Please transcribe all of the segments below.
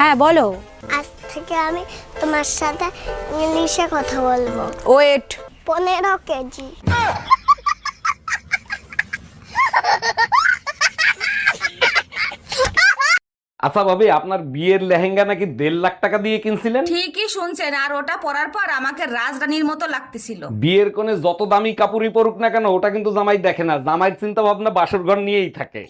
হ্যাঁ বলো। আজ থেকে আমি তোমার সাথে ইংলিশে কথা বলব। ওয়েট। পনেরো কেজি। আচ্ছা ভাবি আপনার বিয়ের লেহেঙ্গা নাকি দেড় লাখ টাকা দিয়ে কিনছিলেন? ঠিকই শুনছেন আর ওটা পরার পর আমাকে রাজরানীর মতো লাগতেছিল। বিয়ের কোণে যত দামি কাপড়ই পরুক না কেন ওটা কিন্তু জামাই দেখে না। জামাইয়ের চিন্তা ভাবনা বাসর ঘর নিয়েই থাকে।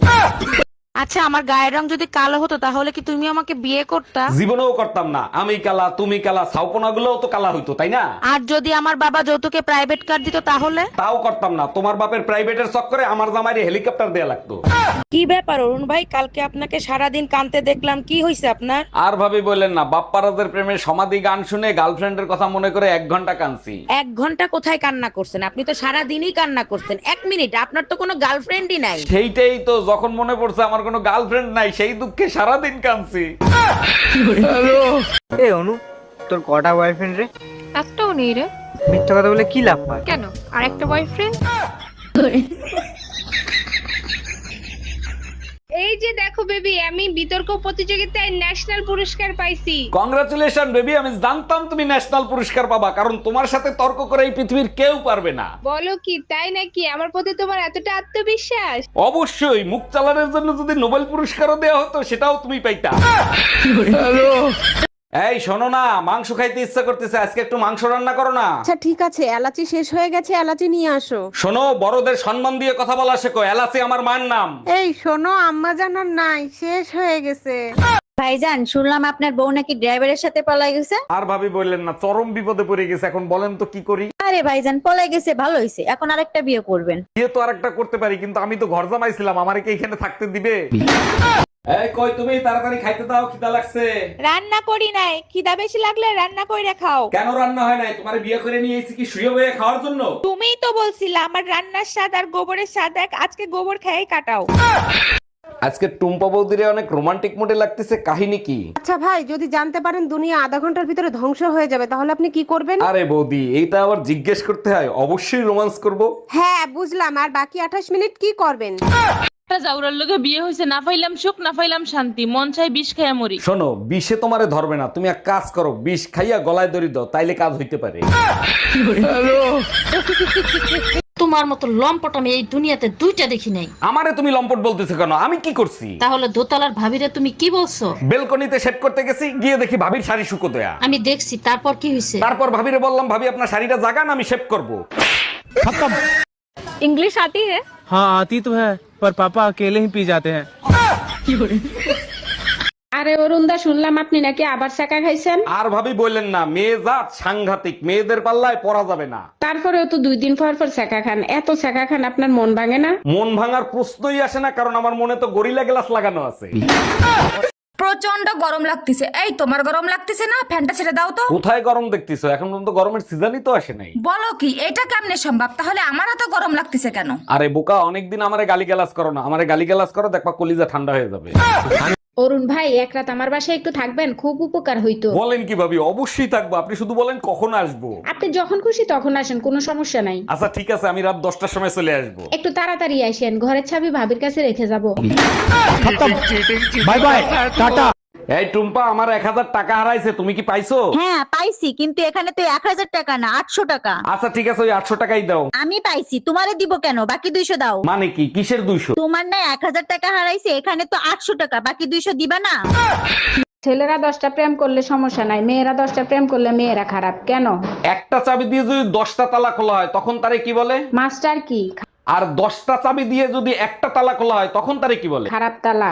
আচ্ছা আমার গায়ের রং যদি কালো হতো তাহলে কি তুমি আমাকে বিয়ে করতা? জীবনেও করতাম না। আমি কালা তুমি কালা সাউপনা গুলোও তো কালা হইতো তাই না? আর যদি আমার বাবা যৌতুকে প্রাইভেট কার দিত তাহলে? তাও করতাম না। তোমার বাপের প্রাইভেটের চক্করে আমার জামাইরে হেলিকপ্টার দেয়া লাগতো। কি ব্যাপার অরুণ ভাই? কালকে আপনাকে সারাদিন কানতে দেখলাম। কি হয়েছে আপনার? আর ভাবি বললেন না বাপ্পারাজের প্রেমে সমাধি গান শুনে গার্লফ্রেন্ডের কথা মনে করে এক ঘণ্টা কানছি এক ঘণ্টা কোথায় কান্না করছেন? আপনি তো সারা দিনই কান্না করছেন। এক মিনিট আপনার তো কোনো গার্লফ্রেন্ডই নাই। সেইটাই তো যখন মনে পড়ছে আমার কোনো গার্লফ্রেন্ড নাই সেই দুঃখে সারাদিন কাঁদছি। এ অনু তোর কটা বয়ফ্রেন্ড রে? একটাও নেই রে। মিথ্যা কথা বলে কি লাভ পায় কেন? আর একটা বয়ফ্রেন্ড আমি বিতর্ক প্রতিযোগিতায় ন্যাশনাল পুরস্কার পাইছি। কংগ্রাচুলেশন বেবি আমি জানতাম তুমি ন্যাশনাল পুরস্কার পাবা কারণ তোমার সাথে তর্ক করে এই পৃথিবীর কেউ পারবে না। বলো কি তাই নাকি? আমার প্রতি তোমার এতটা আত্মবিশ্বাস? অবশ্যই মুখ চালানোর জন্য যদি নোবেল পুরস্কারও দেওয়া হতো সেটাও তুমি পাইতা। এই শোনো না মাংস খাইতে ইচ্ছা করতেছে আজকে একটু মাংস রান্না করো না। আচ্ছা ঠিক আছে এলাচি শেষ হয়ে গেছে এলাচি নিয়ে আসো। শোনো বড়দের সম্মান দিয়ে কথা বলা শেখো এলাসি আমার মায়ের নাম। এই শোনো আম্মা জানার নাই শেষ হয়ে গেছে। ভাইজান শুনলাম আপনার বউ নাকি ড্রাইভারের সাথে পলাই গেছে। আর ভাবি বললেন না চরম বিপদে পড়ে গেছে এখন বলেন তো কি করি? আরে ভাইজান পলাই গেছে ভালো হয়েছে এখন আরেকটা বিয়ে করবেন। বিয়ে তো আরেকটা করতে পারি কিন্তু আমি তো ঘর জামাইছিলাম আমারে কি এখানে থাকতে দিবে? এই কই তুমি? তাড়াতাড়ি খাইতে দাও খিদা লাগছে। রান্না করি নাই। খিদা বেশি লাগলে রান্না কইরা খাও। কেন রান্না হয় নাই? তোমার বিয়ে করে নিয়ে এসেছি কি শুয়ে বয়ে খাওয়ার জন্য? তুমিই তো বলছিলে আমার রান্নার স্বাদ আর গোবরের স্বাদ এক। আজকে গোবর খেয়ে কাটাও। আজকে টুম্পা বৌদিরে অনেক রোমান্টিক মোডে লাগতেছে কাহিনী কি? আচ্ছা ভাই যদি জানতে পারেন দুনিয়া আধা ঘণ্টার ভিতরে ধ্বংস হয়ে যাবে তাহলে আপনি কি করবেন? আরে বৌদি এইটা আবার জিজ্ঞেস করতে হয় অবশ্যই রোমান্স করব? হ্যাঁ বুঝলাম। আর বাকি আঠাশ মিনিট কি করবেন? একটা জাউরার বিয়ে হয়েছে না পাইলাম সুখ না পাইলাম শান্তি মন চাই বিষ খাইয়া মরি। শোনো বিষে তোমারে ধরবে না তুমি এক কাজ করো বিষ খাইয়া গলায় দাও তাইলে কাজ হইতে পারে। তোমার মতো লম্পট আমি এই দুনিয়াতে দুইটা দেখি নাই। আমারে তুমি লম্পট বলতেছো কেন? আমি কি করছি? তাহলে দোতলার ভাবিরে তুমি কি বলছো? বেলকনিতে শেভ করতে গেছি গিয়ে দেখি ভাবির শাড়ি শুকোতোয়া আমি দেখছি তারপর কি হইছে? তারপর ভাবিরে বললাম ভাবি আপনার শাড়িটা জাগান আমি শেভ করব। ইংলিশ আতি হ্যাঁ আতি তো হ্যাঁ पर पापा अकेले ही पी जाते हैं আরে অরুণদা শুনলাম আপনি নাকি আবার চাকা খাইছেন আর ভাবি বললেন না মেয়ে জাত সাংঘাতিক মেয়েদের পাল্লায় পড়া যাবে না তারপরেও তো দুই দিন পর পর চাকা খান এত চাকা খান আপনার মন ভাঙে না মন ভাঙার প্রশ্নই আসে না কারণ আমার মনে তো গরিলা গ্লাস লাগানো আছে প্রচণ্ড গরম লাগতেছে। এই তোমার গরম লাগতেছে না? ফ্যানটা ছেড়ে দাও তো। কোথায় গরম দেখতেছো? এখন পর্যন্ত গরমের সিজনই তো আসে নাই। বলো কি এটা কেমনে সম্ভব? তাহলে আমার এত গরম লাগতেছে কেন? আরে বোকা অনেকদিন আমারে গালি গালাজ করো না। আমারে গালি গালাজ করো দেখবা কলিজা ঠান্ডা হয়ে যাবে। অরুণ ভাই এক রাত আমার বাসায় একটু থাকবেন খুব উপকার হইতো। বলেন কি ভাবি অবশ্যই থাকব। আপনি শুধু বলেন কখন আসব? আপনি যখন খুশি তখন আসেন কোনো সমস্যা নাই। আচ্ছা ঠিক আছে আমি রাত দশটার সময় চলে আসব। একটু তাড়াতাড়ি আসেন ঘরের চাবি ভাবির কাছে রেখে যাব। Bye bye tata. এই টুম্পা আমার এক হাজার টাকা হারাইছে তুমি কি পাইছো? হ্যাঁ পাইছি কিন্তু এখানে তো এক হাজার টাকা না আটশো টাকা। আচ্ছা ঠিক আছে ওই আটশো টাকাই দাও। আমি পাইছি তোমারে দিব কেন? বাকি দুইশো দাও। মানে কি? কিসের দুইশো? তোমার না এক হাজার টাকা হারাইছে এখানে তো আটশো টাকা বাকি দুইশো দিবা না? ছেলেরা দশটা প্রেম করলে সমস্যা নাই মেয়েরা দশটা প্রেম করলে মেয়েরা খারাপ কেন? একটা চাবি দিয়ে যদি দশটা তালা খোলা হয় তখন তারে কি বলে? মাস্টার কি? আর দশটা চাবি দিয়ে যদি একটা তালা খোলা হয় তখন তারে কি বলে? খারাপ তালা।